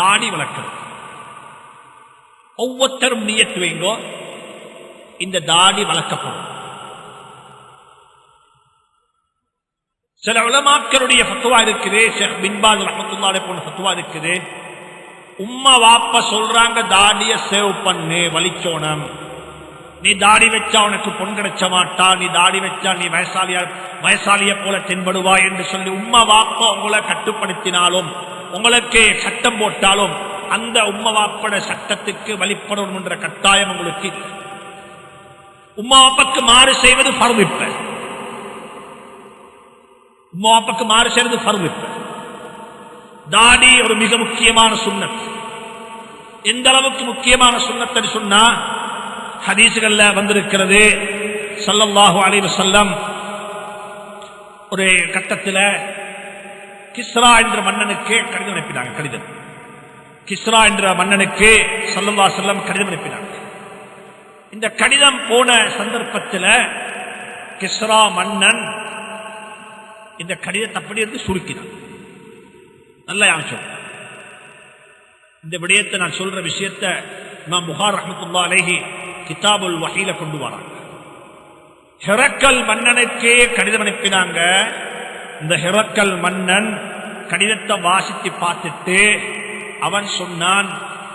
தாடி வளர்க்கிறது. ஒவ்வொருத்தரும் நியத்து வைங்கோ இந்த தாடி வளர்க்கப்படும். சில உலமாக்களுடைய ஃபத்துவா இருக்குது ஷேக் பின்பால் ரஹமத்துல்லாஹி போன்ற ஃபத்துவா இருக்குது. உம்மா வாப்ப சொல்றாங்க தாடிய சேவ் பண்ணு வலிச்சோனம் நீ தாடி வச்சா உனக்கு பொன் கிடைச்ச மாட்டா நீ தாடி வச்சா நீ வயசாலியா வயசாலிய போல தென்படுவா என்று சொல்லி உம்மா வாப்பா உங்களை கட்டுப்படுத்தினாலும் உங்களுக்கு சட்டம் போட்டாலும் அந்த உம்மா வாப்பட சட்டத்துக்கு வழிபடணும் என்ற கட்டாயம் உங்களுக்கு. இல்லை. உம்மா வாப்பாக்கு மாறு செய்வது பருவிப்ப உம்மாவாப்பக்கு மாறு செய்வது பருவிப்ப தாடி ஒரு மிக முக்கியமான சுண்ணத். எந்த அளவுக்கு முக்கியமான சுண்ணத்தை சொன்னா ஹதீசுகள்ல வந்திருக்கிறது ஸல்லல்லாஹு அலைவசல்லம் ஒரு கட்டத்தில் கிஸ்ரா என்ற மன்னனுக்கே கடிதம் அனுப்பினாங்க கடிதம். கிஸ்ரா என்ற மன்னனுக்கு ஸல்லல்லாஹு செல்லம் கடிதம் அனுப்பினாங்க. இந்த கடிதம் போன சந்தர்ப்பத்தில் கிஸ்ரா மன்னன் இந்த கடிதத்தை அப்படி இருந்து சுருக்கினான். நல்ல யாச்சோம் இந்த விடயத்தை நான் சொல்ற விஷயத்தை நான் முகார் அஹமத்துல்லா அலேஹி கிதாபுல் வகையில கொண்டு வராங்க. ஹெரக்கல் மன்னனுக்கே கடிதம் அனுப்பினாங்க. இந்த ஹெரக்கல் மன்னன் கடிதத்தை வாசித்து பார்த்துட்டு அவன் சொன்னான்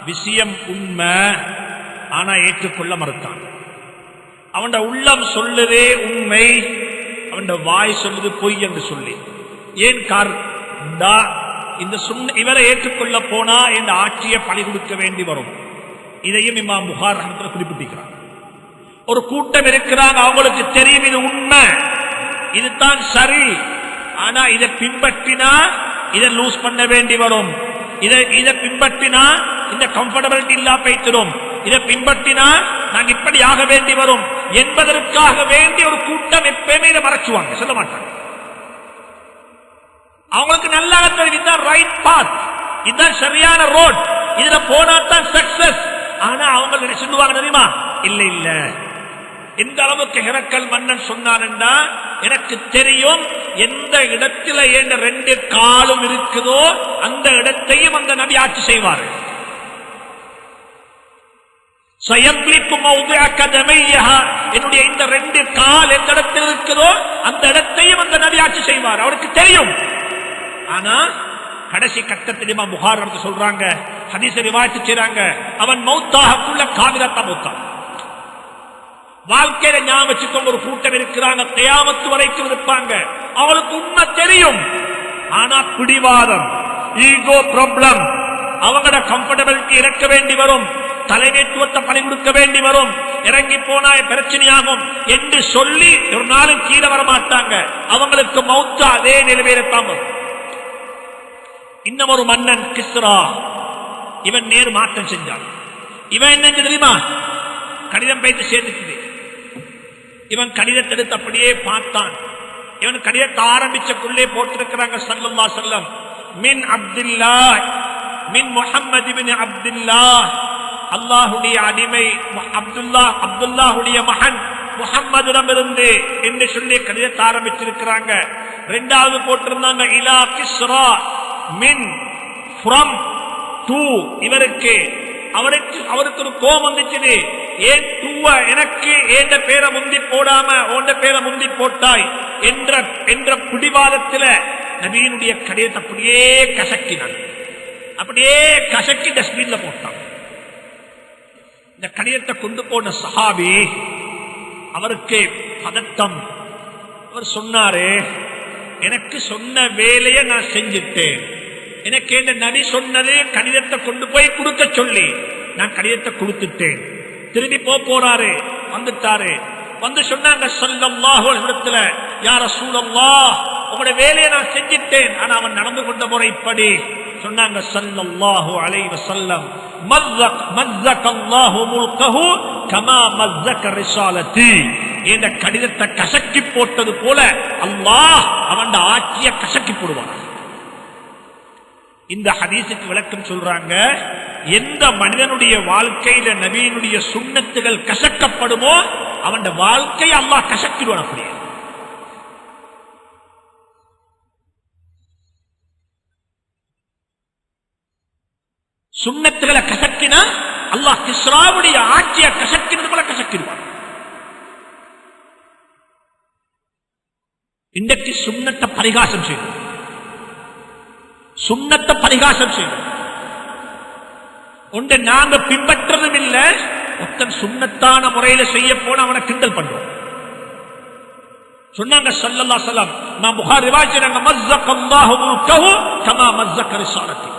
விஷயம் உண்மை ஆனா ஏற்றுக்கொள்ள மறுத்தான். அவன் உள்ளம் சொல்லுதே உண்மை அவன் வாய் சொல்லுது பொய் என்று சொல்லி. ஏன் கார் இந்த சுண்ண இவரை ஏற்றுக்கொள்ள போனா இந்த ஆட்சியை பழி கொடுக்க வேண்டி வரும். இதையும் இம்மா முகார் ரஹமத்துல குறிப்பிட்டிருக்கிறார். ஒரு கூட்டம் இருக்கிறாங்க அவங்களுக்கு தெரியும் இது உண்மை. இதுதான் சரி. ஆனா இதை பின்பற்றினா இதை லூஸ் பண்ண வேண்டி வரும். இதை இதை பின்பற்றினா இந்த கம்ஃபர்டபிலிட்டி இல்லா பைத்திரும் இதை பின்பற்றினா நாங்க இப்படி ஆக வேண்டி வரும். என்பதற்காக வேண்டிய ஒரு கூட்டம் எப்பயுமே இதை மறைச்சுவாங்க. சொல்ல மாட்டாங்க. அவங்களுக்கு நல்லா தெரியும் இதுதான் ரைட் பாத் இதுதான் சரியான ரோட் இதுல போனா தான் சக்சஸ் ஆனா அவங்க சொல்லுவாங்க தெரியுமா? இல்ல இல்ல. எந்த அளவுக்கு ஹெரக்கல் மன்னன் சொன்னான்டா எனக்கு தெரியும் எந்த இடத்துல ஏன் ரெண்டு காலும் இருக்குதோ அந்த இடத்தையும் அந்த நபி ஆட்சி செய்வார்கள் என்னுடைய இந்த ரெண்டு கால் எந்த இடத்தில் இருக்குதோ அந்த இடத்தையும் அந்த நபி ஆட்சி செய்வார். அவருக்கு தெரியும். ஆனா கடைசி கட்டத்திலுமா புகார் சொல்றாங்க ஹதீச ரிவாய்த்து செய்றாங்க. அவன் மௌத்தாகக்குள்ள காவிரத்தா மௌத்தான் வாழ்க்கையில ஞாபகம் வச்சுக்கோங்க ஒரு கூட்டம் இருக்கிறாங்க. தயாமத்து வரைக்கும் இருப்பாங்க. அவளுக்கு உண்மை தெரியும். ஆனா பிடிவாதம் ஈகோ ப்ராப்ளம் அவங்களோட கம்ஃபர்டபிலிட்டி இறக்க வேண்டி வரும். தலைமைத்துவத்தை பணி கொடுக்க வேண்டி வரும். இறங்கி போனா பிரச்சனையாகும் என்று சொல்லி ஒரு நாளும் கீழே வர மாட்டாங்க அவங்களுக்கு மௌத்தா அதே நிலைமையில்தான் இன்னும் ஒரு மன்னன் கிஸ்ரா. இவன் நேரு மாற்றம் செஞ்சான். இவன் என்ன தெரியுமா? கடிதம் பைத்து சேர்ந்துக்குது இவன் கடிதத்தை எடுத்து அப்படியே பார்த்தான். இவன் கடிதத்தை ஆரம்பிச்சக்குள்ளே போட்டிருக்கிறாங்க சல்லுல்லா செல்லம் மின் அப்துல்லா மின் முகம்மது பின் அப்துல்லா அல்லாஹுடைய அடிமை அப்துல்லா அப்துல்லாஹுடைய மகன் முகம்மதிடமிருந்து என்று சொல்லி கடிதத்தை ஆரம்பிச்சிருக்கிறாங்க. ரெண்டாவது போட்டிருந்தாங்க இலா கிஸ்ரா மின் ஃப்ரம் டூ இவருக்கு அவருக்கு அவருக்கு ஒரு கோபம் வந்துச்சு ஏன் டூவ எனக்கு ஏந்த பேரை முந்தி போடாம ஓண்ட பேரை முந்தி போட்டாய்? என்ற என்ற பிடிவாதத்துல நபீனுடைய கடிதத்தை அப்படியே கசக்கினான். அப்படியே கசக்கி டஸ்ட்பின்ல போட்டான். இந்த கடிதத்தை கொண்டு போன சஹாபி அவருக்கு பதட்டம். அவர் சொன்னாரு எனக்கு சொன்ன வேலையை நான் செஞ்சுட்டேன். எனக்கு என்ன நபி சொன்னது கடிதத்தை கொண்டு போய் கொடுக்க சொல்லி நான் கடிதத்தை கொடுத்துட்டேன். திரும்பி போறாரு வந்துட்டாரு. வந்து சொன்னாங்க சொல்லல்லாஹு இடத்துல யார சூழல்லா உங்களோட வேலையை நான் செஞ்சிட்டேன் ஆனா அவன் நடந்து கொண்ட முறை இப்படி சொன்னாங்க சல்லல்லாஹு அலைஹி வஸல்லம் கமா ரிசாலத்தி. கடிதத்தை கசக்கி போட்டது போல அல்லாஹ் அவன் ஆட்சியை கசக்கி போடுவான். இந்த ஹதீஸுக்கு விளக்கம் சொல்றாங்க எந்த மனிதனுடைய வாழ்க்கையில நபியினுடைய சுண்ணத்துகள் கசக்கப்படுமோ அவன் வாழ்க்கை அல்லாஹ் கசக்கிடுவான் அப்படியே. சுண்ணத்துகளை கசக்கினா அல்லாஹ் கிஸ்ராவுடைய ஆட்சியை கசக்கினது போல கசக்கிடுவான். இன்றைக்கு சுண்ணத்தை பரிகாசம் செய்யும் சுண்ணத்தை பரிகாசம் செய்யும் ஒன்றை நாங்க பின்பற்றதும் இல்ல ஒத்தன் சுண்ணத்தான முறையில செய்ய போன அவனை கிண்டல் பண்றோம். சொன்னாங்க சல்லல்லா சலாம் நான் புகார் ரிவாஜினாங்க மஸ்ஸக் அல்லாஹு முல்கஹு கமா மஸ்ஸக் ரிசாலத்தி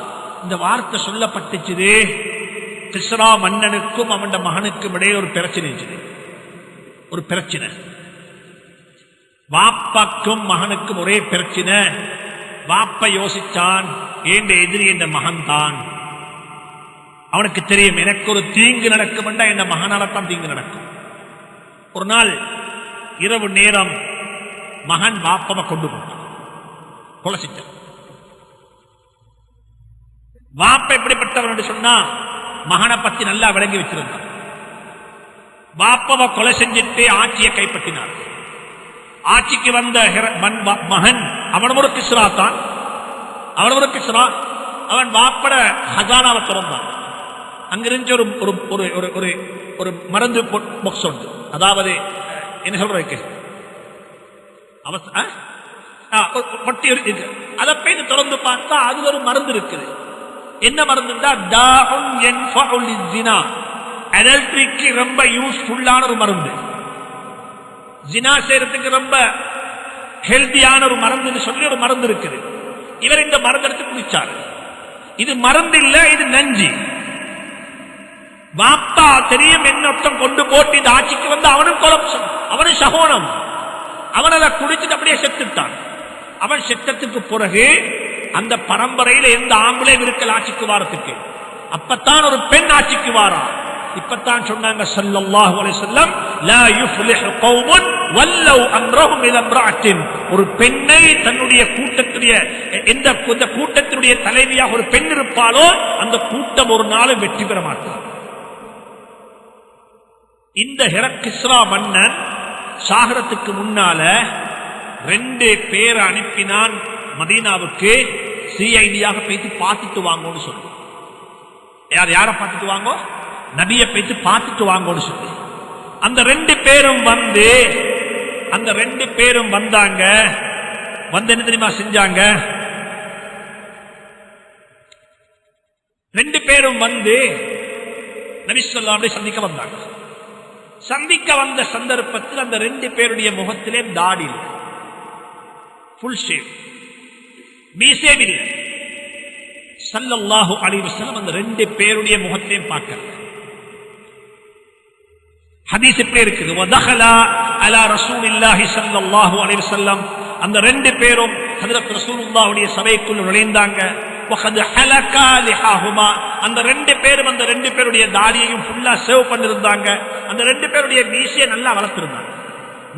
இந்த வார்த்தை சொல்லப்பட்டுச்சு கிஸ்ரா மன்னனுக்கும் அவன் மகனுக்கும் இடையே ஒரு பிரச்சனை இருந்துச்சு. ஒரு பிரச்சனை. வாப்பாக்கும் மகனுக்கும் ஒரே பிரச்சனை. வாப்ப யோசிச்சான் ஏண்ட எதிரி என்ற மகன் தான் அவனுக்கு தெரியும் எனக்கு ஒரு தீங்கு நடக்கும் என்றால் என் மகனால்தான் தீங்கு நடக்கும். ஒரு நாள் இரவு நேரம் மகன் வாப்பவை கொண்டு போனான். கொலைச்சிட்டான் வாப்ப எப்படிப்பட்டவன் என்று சொன்னா மகனை பத்தி நல்லா விளங்கி வச்சிருந்தான். வாப்பவை கொலை செஞ்சிட்டு ஆட்சியை கைப்பற்றினார். ஆட்சிக்கு வந்த ஹிர- மன்- மகன் அவன் ஒரு கிஸ்ரா தான். அவன் ஒரு கிஸ்ரா. அவன் வாப்பட ஹசானாவை திறந்தான் அங்கிருந்து ஒரு ஒரு ஒரு ஒரு ஒரு ஒரு மருந்து பாக்ஸ் உண்டு. அதாவது என்ன சொல்றதுக்கு அவச- ஆ? ஆ, பொட்டி இருக்கு அதை போய் திறந்து பார்த்தா அது ஒரு மருந்து இருக்குது. என்ன மருந்துண்டா தாஉன் யன்ஃபஉ அடல்ட்ரிக்கு ரொம்ப யூஸ்ஃபுல்லான ஒரு மருந்து. ஜினா செய்யறதுக்கு ரொம்ப ஹெல்தியான ஒரு மருந்துன்னு சொல்லி ஒரு மருந்து இருக்குது. இவர் இந்த மருந்து எடுத்து குடிச்சாரு. இது மருந்து இல்ல இது நஞ்சு. வாப்பா தெரியும் என்னொத்தம் கொண்டு போட்டு இந்த ஆட்சிக்கு வந்து அவனும் கொலம் அவனும் சகோனம். அவன் அதை குடிச்சிட்டு அப்படியே செத்துட்டான். அவன் செத்தத்துக்கு பிறகு அந்த பரம்பரையில எந்த ஆம்பளையும் விருக்கல் ஆட்சிக்கு வாரத்துக்கு? அப்பத்தான் ஒரு பெண் ஆட்சிக்கு வாரா. இப்பத்தான் சொன்னாங்க ஸல்லல்லாஹு அலைஹி லா யுஃப்லிஹு கௌமுன் வல்லவ் அம்ரஹும் இலா இம்ரஅத்தின் ஒரு பெண்ணை தன்னுடைய கூட்டத்துடைய எந்த இந்த கூட்டத்தினுடைய தலைவியாக ஒரு பெண் இருப்பாளோ அந்த கூட்டம் ஒரு நாளும் வெற்றி பெற மாட்டார் இந்த ஹெரக்கிஸ்ரா மன்னன் சாகரத்துக்கு முன்னால ரெண்டு பேரை அனுப்பினான் மதீனாவுக்கு சிஐடியாக பேசி பார்த்துட்டு வாங்கன்னு சொல்லு. யார் யாரை பார்த்துட்டு வாங்கோ? நபியை பேசி பார்த்துட்டு வாங்கன்னு சொல்லி. அந்த ரெண்டு பேரும் வந்து அந்த ரெண்டு பேரும் வந்தாங்க. வந்து என்ன தெரியுமா செஞ்சாங்க? ரெண்டு பேரும் வந்து நபி சந்திக்க வந்தாங்க. சந்திக்க வந்த சந்தர்ப்பத்தில் அந்த ரெண்டு பேருடைய முகத்திலே தாடி ஃபுல் ஷேவ் மீசேம் சல்லல்லாஹு அலைஹி அந்த ரெண்டு பேருடைய முகத்தையும் பார்க்க ஹதீஸ் எப்படி இருக்குது? வதஹலா அலா ரசூல் இல்லாஹி சல்லாஹு அலைவு செல்லம் அந்த ரெண்டு பேரும் ஹதரத் ரசூலுல்லாவுடைய சபைக்குள் நுழைந்தாங்க. அந்த ரெண்டு பேரும் அந்த ரெண்டு பேருடைய தாடியையும் ஃபுல்லா சேவ் பண்ணிருந்தாங்க. அந்த ரெண்டு பேருடைய மீசியை நல்லா வளர்த்திருந்தாங்க.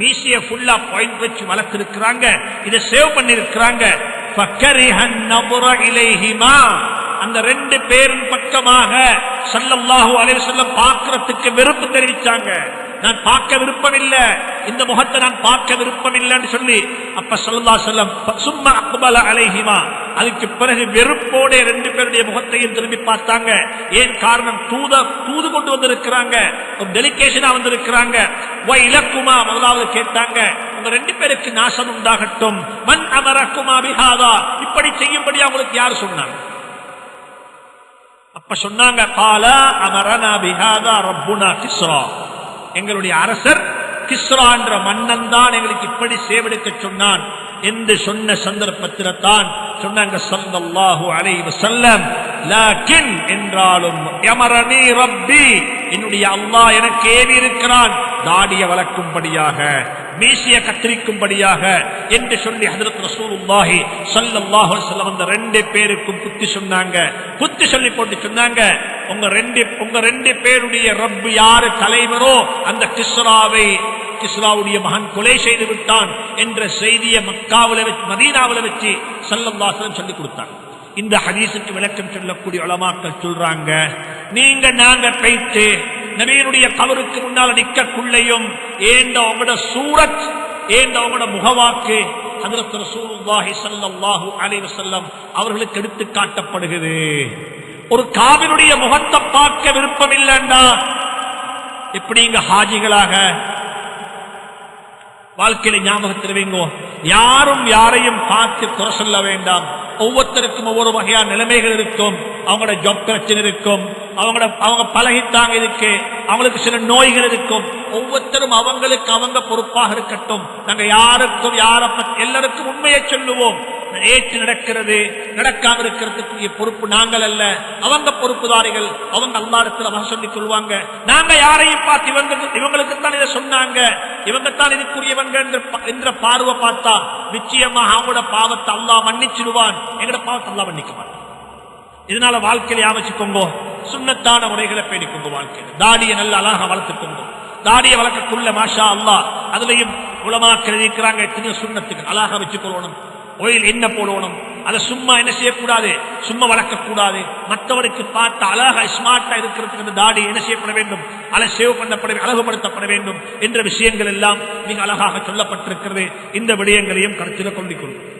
மீசியை ஃபுல்லா பாயிண்ட் வச்சு வளர்த்திருக்கிறாங்க. இதை சேவ் பண்ணிருக்கிறாங்க. அந்த ரெண்டு பேரும் பக்கமாக ஸல்லல்லாஹு அலைஹி சொல்ல பார்க்கிறதுக்கு வெறுப்பு தெரிவிச்சாங்க. நான் பார்க்க விருப்பம் இல்ல இந்த முகத்தை நான் பார்க்க விருப்பம் இல்லைன்னு சொல்லி அப்ப ஸல்லல்லாஹு சொல்லம் சும்மா அக்பல அலைஹிமா. அதுக்கு பிறகு வெறுப்போட ரெண்டு பேருடைய முகத்தையும் திரும்பி பார்த்தாங்க. ஏன் காரணம்? தூத தூது கொண்டு வந்திருக்கிறாங்க. டெலிகேஷனா வந்திருக்கிறாங்க. இலக்குமா முதலாவது கேட்டாங்க. உங்க ரெண்டு பேருக்கு நாசம் உண்டாகட்டும். மண் அமரக்குமா பிஹாதா. இப்படி செய்யும்படி அவங்களுக்கு யார் சொன்னாங்க? சொன்னாங்க காலா அமரனா பிஹாதா ரப்புனா கிஸ்ரா. எங்களுடைய அரசர் கிஸ்ரா என்ற மன்னன் தான் எங்களுக்கு இப்படி சேவெடுக்க சொன்னான் என்று சொன்ன சந்தர்ப்பத்தில் தான் சொன்னாங்க ஸல்லல்லாஹு அலைஹி வஸல்லம். லாக்கின் என்றாலும் யமரணி ரப்பி. என்னுடைய அல்லாஹ் எனக்கு ஏவி இருக்கிறான். தாடிய வளர்க்கும்படியாக மீசிய கத்திரிக்கும்படியாக என்று சொல்லி ஹதரத் ரசூலுல்லாஹி ஸல்லல்லாஹு அலைஹி அந்த ரெண்டு பேருக்கும் புத்தி சொன்னாங்க. புத்தி சொல்லி போட்டு சொன்னாங்க உங்க ரெண்டு உங்க ரெண்டு பேருடைய ரப்பு யாரு தலைவரோ அந்த கிஸ்ராவை கிஸ்ராவுடைய மகன் கொலை செய்து விட்டான் என்ற செய்தியை மக்காவில் வச்சு மதீனாவில் வச்சு சல்லல்லாஹு சொல்லி கொடுத்தாங்க. இந்த ஹதீஸுக்கு விளக்கம் சொல்லக்கூடிய உலமாக்கள் சொல்றாங்க நீங்க நாங்க பைத்து நபியினுடைய கவருக்கு முன்னால் நிற்கக்குள்ளையும் ஏண்ட உங்களோட சூரத் ஏண்ட உங்களோட முகவாக்கு ஹதரத் ரசூலுல்லாஹி ஸல்லல்லாஹு அலைஹி வஸல்லம் அவர்களுக்கு எடுத்து காட்டப்படுகிறது. ஒரு காவினுடைய முகத்தை பார்க்க விருப்பம் இல்லைண்டா. ஹாஜிகளாக? வாழ்க்கையில ஞாபகத்தில் வைங்கோ யாரும் யாரையும் பார்த்து குறை சொல்ல வேண்டாம். ஒவ்வொருத்தருக்கும் ஒவ்வொரு வகையான நிலைமைகள் இருக்கும். அவங்களோட ஜப் பிரச்சனை இருக்கும். அவங்களோட அவங்க பழகித்தாங்க இருக்கு அவங்களுக்கு சில நோய்கள் இருக்கும். ஒவ்வொருத்தரும் அவங்களுக்கு அவங்க பொறுப்பாக இருக்கட்டும். நாங்கள் யாருக்கும் யாரை எல்லாருக்கும் உண்மையை சொல்லுவோம். ஏற்று நடக்கிறது நடக்காம இருக்கிறதுக்குரிய பொறுப்பு நாங்கள் அல்ல. அவங்க பொறுப்புதாரிகள் அவங்க அல்லாடத்தில் அவங்க சொல்லிக் கொள்வாங்க. நாங்க யாரையும் பார்த்து இவங்க இவங்களுக்கு தான் இதை சொன்னாங்க. இவங்க தான் இதுக்குரியவங்க என்ற என்ற பார்வை பார்த்தா நிச்சயமாக அவங்களோட பாவத்தை அல்லா மன்னிச்சிடுவான். எங்களோட பாவத்தை அல்லா மன்னிக்க மாட்டான். இதனால வாழ்க்கையில அமைச்சுக்கோங்க சுண்ணத்தான முறைகளை பேணிக்கோங்க வாழ்க்கையில. தாடியை நல்ல அழகாக வளர்த்துக்கோங்க. தாடியை வளர்க்கக்குள்ள மாஷா அல்லா அதுலயும் உலமாக்கள் இருக்கிறாங்க எத்தனையோ சுண்ணத்துக்கு அழகா வச்சுக்கொள்ளணும். ஒயில் என்ன போடணும்? அதை சும்மா என்ன செய்யக்கூடாது? சும்மா வளர்க்க கூடாது மற்றவருக்கு பார்த்து அழகா ஸ்மார்ட்டா இருக்கிறதுக்கு அந்த தாடி என்ன செய்யப்பட வேண்டும்? அதை சேவ் பண்ணப்பட அழகுபடுத்தப்பட வேண்டும் என்ற விஷயங்கள் எல்லாம் மிக அழகாக சொல்லப்பட்டிருக்கிறது. இந்த விடயங்களையும் கருத்தில் கொண்டிக்கொள்ளும்